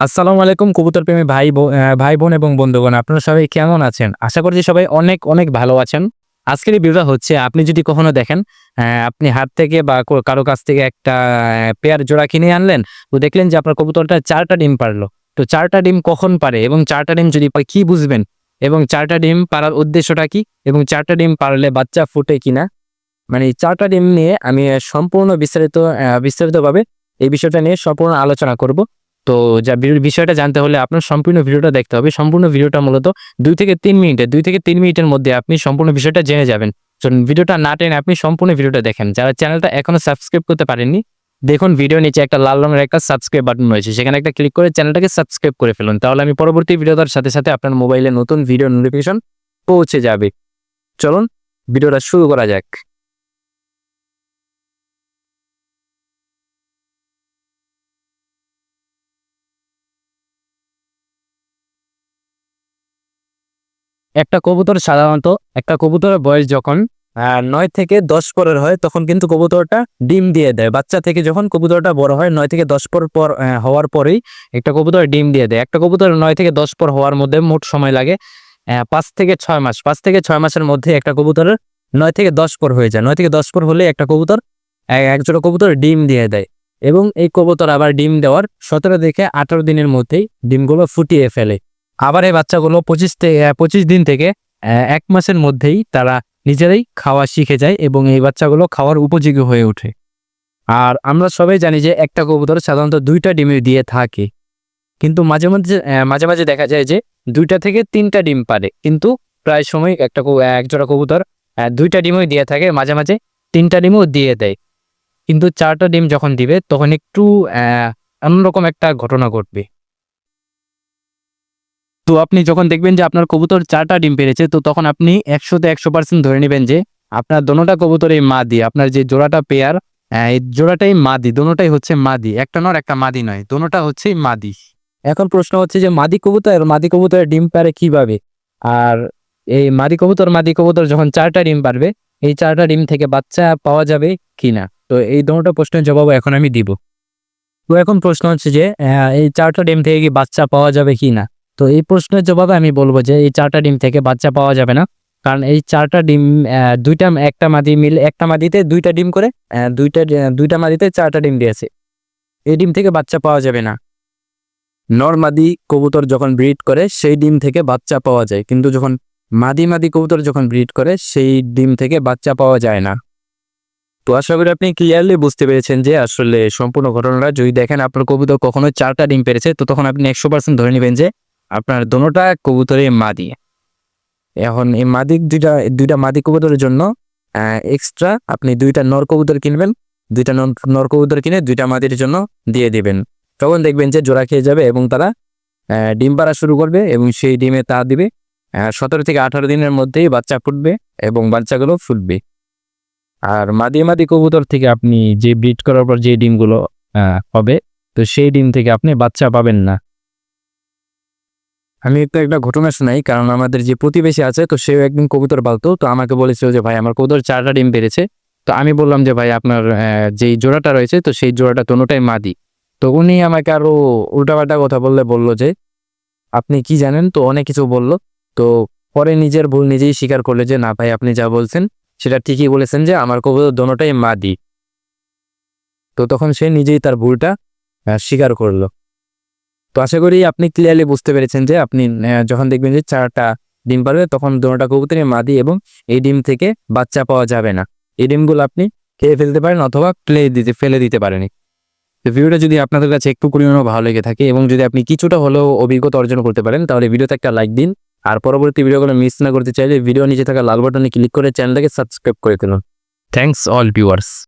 আসসালামু আলাইকুম, কবুতর প্রেমী ভাই ভাই বোন এবং বন্ধুগণ, আপনারা সবাই কেমন আছেন? আশা করছি সবাই অনেক অনেক ভালো আছেন। আজকের এই হচ্ছে, আপনি যদি কখনো দেখেন আপনি হাত থেকে বা কো- কারও কাছ থেকে একটা পেয়ার জোড়া কিনে আনলেন, তো দেখলেন যে আপনার কবুতরটা চারটা ডিম পারল। তো চারটা ডিম কখন পারে এবং চারটা ডিম যদি পায়, কি বুঝবেন? এবং চারটা ডিম পারার উদ্দেশ্যটা কি? এবং চারটা ডিম পারলে বাচ্চা ফুটে কিনা? মানে চারটা ডিম নিয়ে আমি সম্পূর্ণ বিস্তারিত বিস্তারিতভাবে এই বিষয়টা নিয়ে সম্পূর্ণ আলোচনা করব। তো যা বিষয়টা জানতে হলে আপনার সম্পূর্ণ ভিডিওটা দেখতে হবে। সম্পূর্ণ ভিডিওটা মূলত দুই থেকে তিন মিনিটে, দুই থেকে তিন মিনিটের মধ্যে আপনি সম্পূর্ণ বিষয়টা জেনে যাবেন। ভিডিওটা না টেনে আপনি সম্পূর্ণ ভিডিওটা দেখেন। যারা চ্যানেলটা এখনও সাবস্ক্রাইব করতে পারেননি, দেখুন ভিডিও নিচে একটা লাল রঙের একটা সাবস্ক্রাইব বাটন রয়েছে। সেখানে একটা ক্লিক করে চ্যানেলটাকে সাবস্ক্রাইব করে ফেলুন। তাহলে আমি পরবর্তী ভিডিওটার সাথে সাথে আপনার মোবাইলে নতুন ভিডিও নোটিফিকেশন পৌঁছে যাবে। চলুন, ভিডিওটা শুরু করা যাক। একটা কবুতর সাধারণত একটা কবুতরের বয়স যখন নয় থেকে দশ পরের হয়, তখন কিন্তু কবুতরটা ডিম দিয়ে দেয়। বাচ্চা থেকে যখন কবুতরটা বড় হয়, নয় থেকে দশ পর পর হওয়ার পরেই একটা কবুতর ডিম দিয়ে দেয়। একটা কবুতর নয় থেকে দশ পর হওয়ার মধ্যে মোট সময় লাগে পাঁচ থেকে ছয় মাস। পাঁচ থেকে ছয় মাসের মধ্যে একটা কবুতরের নয় থেকে দশ পর হয়ে যায়। নয় থেকে দশ পর হলে একটা কবুতর এক- একজোড়া কবুতর ডিম দিয়ে দেয়। এবং এই কবুতর আবার ডিম দেওয়ার সতেরো থেকে আঠারো দিনের মধ্যেই ডিমগুলো ফুটিয়ে ফেলে। আবার এই বাচ্চাগুলো পঁচিশ পঁচিশ দিন থেকে এক মাসের মধ্যেই তারা নিজেরাই খাওয়া শিখে যায় এবং এই বাচ্চাগুলো খাওয়ার উপযোগী হয়ে ওঠে। আর আমরা সবাই জানি যে একটা কবুতর সাধারণত দুইটা ডিমে দিয়ে থাকে। কিন্তু মাঝে মাঝে মাঝে মাঝে দেখা যায় যে দুইটা থেকে তিনটা ডিম পারে। কিন্তু প্রায় সময় একটা একজোড়া কবুতর দুইটা ডিমই দিয়ে থাকে, মাঝে মাঝে তিনটা ডিমও দিয়ে দেয়। কিন্তু চারটা ডিম যখন দিবে, তখন একটু অন্যরকম একটা ঘটনা ঘটবে। তো আপনি যখন দেখবেন যে আপনার কবুতর চারটা ডিম পেরেছে, তো তখন আপনি একশোতে একশো পার্সেন্ট ধরে নেবেন যে আপনার দোনোটা কবুতর এই মা মাদি, আপনার যে জোড়াটা পেয়ার এই জোড়াটাই মাদি, দোনোটাই হচ্ছে মাদি, একটা নর একটা মাদি নয়, দোনোটা হচ্ছে মাদি। এখন প্রশ্ন হচ্ছে যে মাদি কবুতর, মাদি কবুতরের ডিম পারে কীভাবে? আর এই মাদি কবুতর মাদি কবুতর যখন চারটা ডিম পারবে, এই চারটা ডিম থেকে বাচ্চা পাওয়া যাবে কিনা? তো এই দোনোটা প্রশ্নের জবাব এখন আমি দিব। তো এখন প্রশ্ন হচ্ছে যে এই চারটা ডিম থেকে কি বাচ্চা পাওয়া যাবে কিনা? তো এই প্রশ্নের জবাবে আমি বলব যে এই চারটা ডিম থেকে বাচ্চা পাওয়া যাবে না। কারণ এই চারটা ডিম দুইটা, একটা মাদি মিলে, একটা মাদিতে দুইটা ডিম করে দুইটা দুইটা মাদিতে চারটা ডিম দিয়েছে। এই ডিম থেকে বাচ্চা পাওয়া যাবে না। নরমাদি কবুতর যখন ব্রিড করে, সেই ডিম থেকে বাচ্চা পাওয়া যায়। কিন্তু যখন মাদি মাদি কবুতর যখন ব্রিড করে, সেই ডিম থেকে বাচ্চা পাওয়া যায় না। তো আশা করি আপনি ক্লিয়ারলি বুঝতে পেরেছেন যে আসলে সম্পূর্ণ ঘটনাটা। যদি দেখেন আপনার কবুতর কখনো চারটা ডিম পেরেছে, তো তখন আপনি একশো পার্সেন্ট ধরে নেবেন যে আপনার দোনোটা কবুতরে মাদি। এখন এই মাদি দুইটা দুইটা মাদি কবুতরের জন্য এক্সট্রা আপনি দুইটা নর কবুতর কিনবেন, দুইটা নর কবুতর কিনে দুইটা মাদির জন্য দিয়ে দিবেন। তখন দেখবেন যে জোড়া খেয়ে যাবে এবং তারা ডিম পাড়া শুরু করবে এবং সেই ডিমে তা দিবে সতেরো থেকে আঠারো দিনের মধ্যেই বাচ্চা ফুটবে এবং বাচ্চাগুলো ফুটবে। আর মাদি মাদি কবুতর থেকে আপনি যে ব্রিড করার পর যে ডিমগুলো হবে, তো সেই ডিম থেকে আপনি বাচ্চা পাবেন না। আমি একটু একটা ঘটনা শোনাই, কারণ আমাদের যে প্রতিবেশী আছে, তো সেও একদিন কবুতর পালতো। তো আমাকে বলেছিল যে, ভাই, আমার কবুতর চারটা ডিম পেরেছে। তো আমি বললাম যে, ভাই, আপনার যেই জোড়াটা রয়েছে, তো সেই জোড়াটা দোনোটাই মাদি। তো উনি আমাকে আরও উল্টাপাল্টা কথা বললে বলল যে, আপনি কি জানেন? তো অনেক কিছু বলল। তো পরে নিজের ভুল নিজেই স্বীকার করলে যে, না ভাই, আপনি যা বলছেন, সেটা ঠিকই বলেছেন যে, আমার কবুতর দোনোটাই মাদি। তো তখন সে নিজেই তার ভুলটা স্বীকার করল। তো আশা করি আপনি ক্লিয়ারলি বুঝতে পেরেছেন যে আপনি যখন দেখবেন যে চারটা ডিম পারবে, তখন দোনোটা কবুতরই মাদি এবং এই ডিম থেকে বাচ্চা পাওয়া যাবে না। এই ডিমগুলো আপনি খেয়ে ফেলতে পারেন অথবা ফেলে দিতে ফেলে দিতে পারেন। তো ভিডিওটা যদি আপনাদের কাছে একটু পরিমাণও ভালো লেগে থাকে এবং যদি আপনি কিছুটা হলেও অভিজ্ঞতা অর্জন করতে পারেন, তাহলে ভিডিওতে একটা লাইক দিন। আর পরবর্তী ভিডিওগুলো মিস না করতে চাইলে ভিডিও নিচে থাকা লাল বাটনে ক্লিক করে চ্যানেলটাকে সাবস্ক্রাইব করে দিন থ্যাংকস অল ভিউয়ার্স